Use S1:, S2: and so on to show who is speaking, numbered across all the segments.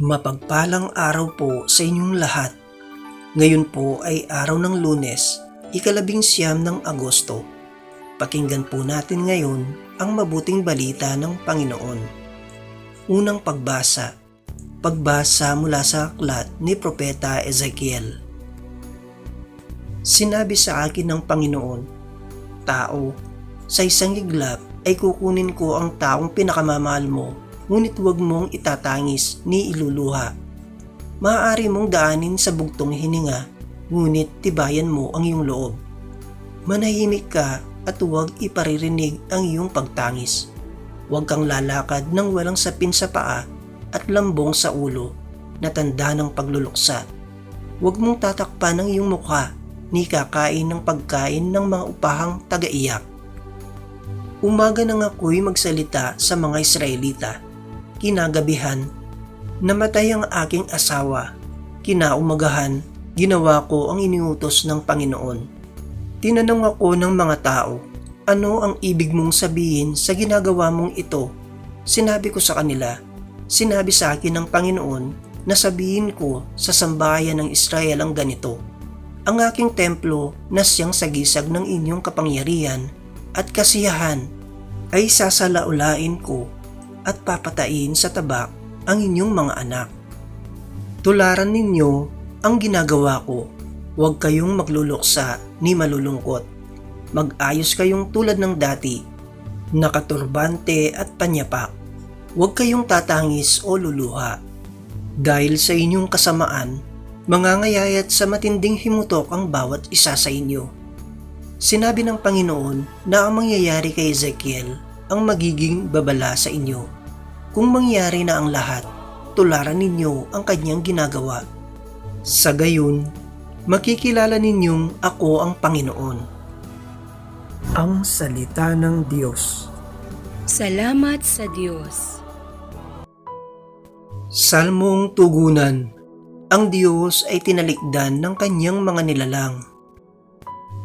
S1: Mapagpalang araw po sa inyong lahat. Ngayon po ay araw ng lunes, ikalabing siyam ng Agosto. Pakinggan po natin ngayon ang mabuting balita ng Panginoon. Unang pagbasa. Pagbasa mula sa aklat ni Propeta Ezekiel. Sinabi sa akin ng Panginoon, Tao, sa isang iglap ay kukunin ko ang taong pinakamamahal mo, ngunit huwag mong itatangis ni iluluha. Maaari mong daanin sa bugtong hininga, ngunit tibayan mo ang iyong loob. Manahimik ka at huwag iparirinig ang iyong pagtangis. Huwag kang lalakad ng walang sapin sa paa at lambong sa ulo na tanda ng pagluluksa. Huwag mong tatakpan ang iyong mukha ni kakain ng pagkain ng mga upahang tagaiyak. Umaga nang ako'y magsalita sa mga Israelita. Kinagabihan, namatay ang aking asawa. Kinaumagahan, ginawa ko ang iniutos ng Panginoon. Tinanong ako ng mga tao, ano ang ibig mong sabihin sa ginagawa mong ito? Sinabi ko sa kanila, sinabi sa akin ng Panginoon na sabihin ko sa sambahayan ng Israel ang ganito. Ang aking templo na siyang sagisag ng inyong kapangyarihan at kasiyahan ay sasalaulain ko at papatain sa tabak ang inyong mga anak. Tularan ninyo ang ginagawa ko. Huwag kayong magluluksa ni malulungkot. Mag-ayos kayong tulad ng dati, nakaturbante at panyapak. Huwag kayong tatangis o luluha. Dahil sa inyong kasamaan, mangangayayat sa matinding himutok ang bawat isa sa inyo. Sinabi ng Panginoon na ang mangyayari kay Ezekiel ang magiging babala sa inyo. Kung mangyari na ang lahat, tularan ninyo ang kanyang ginagawa. Sa gayon, makikilala ninyong ako ang Panginoon. Ang Salita ng Diyos
S2: Salamat sa Diyos.
S1: Salmong Tugunan Ang Diyos ay tinalikdan ng kanyang mga nilalang.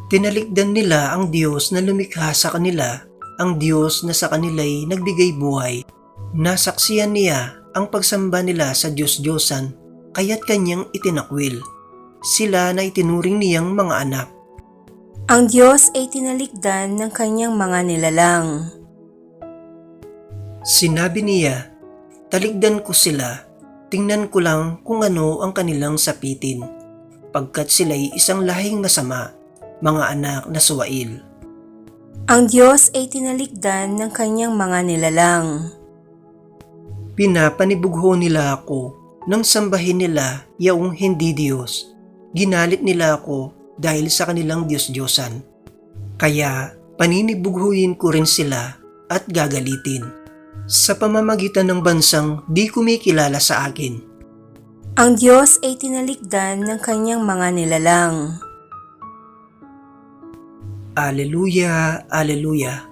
S1: Tinalikdan nila ang Diyos na lumikha sa kanila, ang Diyos na sa kanila'y nagbigay buhay. Nasaksiyan niya ang pagsamba nila sa Diyos-Diyosan, kaya't kanyang itinakwil. Sila na itinuring niyang mga anak.
S2: Ang Diyos ay tinalikdan ng kanyang mga nilalang.
S1: Sinabi niya, taligdan ko sila, tingnan ko lang kung ano ang kanilang sapitin, pagkat sila'y isang lahing masama, mga anak na suwail.
S2: Ang Diyos ay tinalikdan ng kanyang mga nilalang.
S1: Pinapanibugho nila ako nang sambahin nila yaong hindi Diyos. Ginalit nila ako dahil sa kanilang Diyos-Diyosan. Kaya paninibughuin ko rin sila at gagalitin. Sa pamamagitan ng bansang di kumikilala sa akin.
S2: Ang Diyos ay tinalikdan ng kanyang mga nilalang.
S1: Aleluya, Aleluya.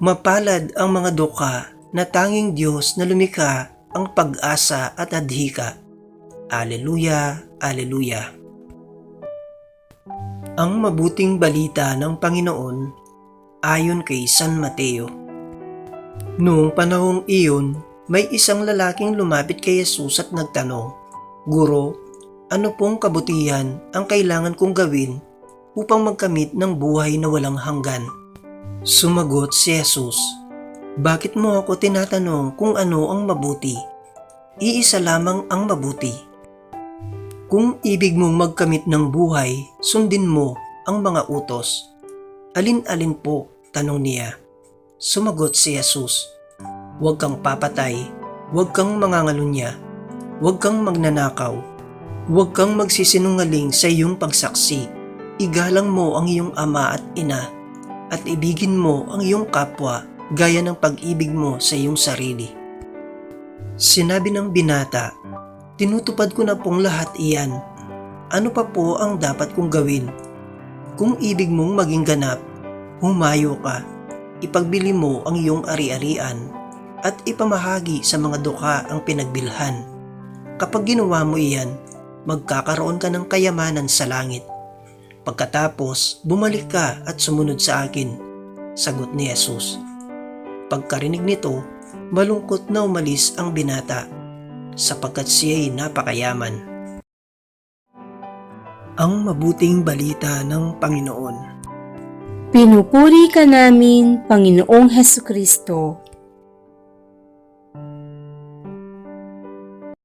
S1: Mapalad ang mga duka na tanging Diyos na lumikha ang pag-asa at adhika. Aleluya, Aleluya. Ang mabuting balita ng Panginoon ayon kay San Mateo. Noong panahong iyon, may isang lalaking lumapit kay Jesus at nagtanong, Guro, ano pong kabutihan ang kailangan kong gawin upang magkamit ng buhay na walang hanggan? Sumagot si Jesus, Bakit mo ako tinatanong kung ano ang mabuti? Iisa lamang ang mabuti. Kung ibig mong magkamit ng buhay, sundin mo ang mga utos. Alin-alin po? Tanong niya. Sumagot si Jesus, Huwag kang papatay, huwag kang mangangalunya, huwag kang magnanakaw, huwag kang magsisinungaling sa iyong pagsaksi. Igalang mo ang iyong ama at ina, at ibigin mo ang iyong kapwa gaya ng pag-ibig mo sa iyong sarili. Sinabi ng binata, tinutupad ko na pong lahat iyan. Ano pa po ang dapat kong gawin? Kung ibig mong maging ganap, humayo ka, ipagbili mo ang iyong ari-arian at ipamahagi sa mga duka ang pinagbilhan. Kapag ginawa mo iyan, magkakaroon ka ng kayamanan sa langit. Pagkatapos, bumalik ka at sumunod sa akin. Sagot ni Jesus. Pagkarinig nito, malungkot na umalis ang binata sapagkat siya'y napakayaman. Ang mabuting balita ng Panginoon
S2: Pinupuri ka namin, Panginoong Heso Kristo.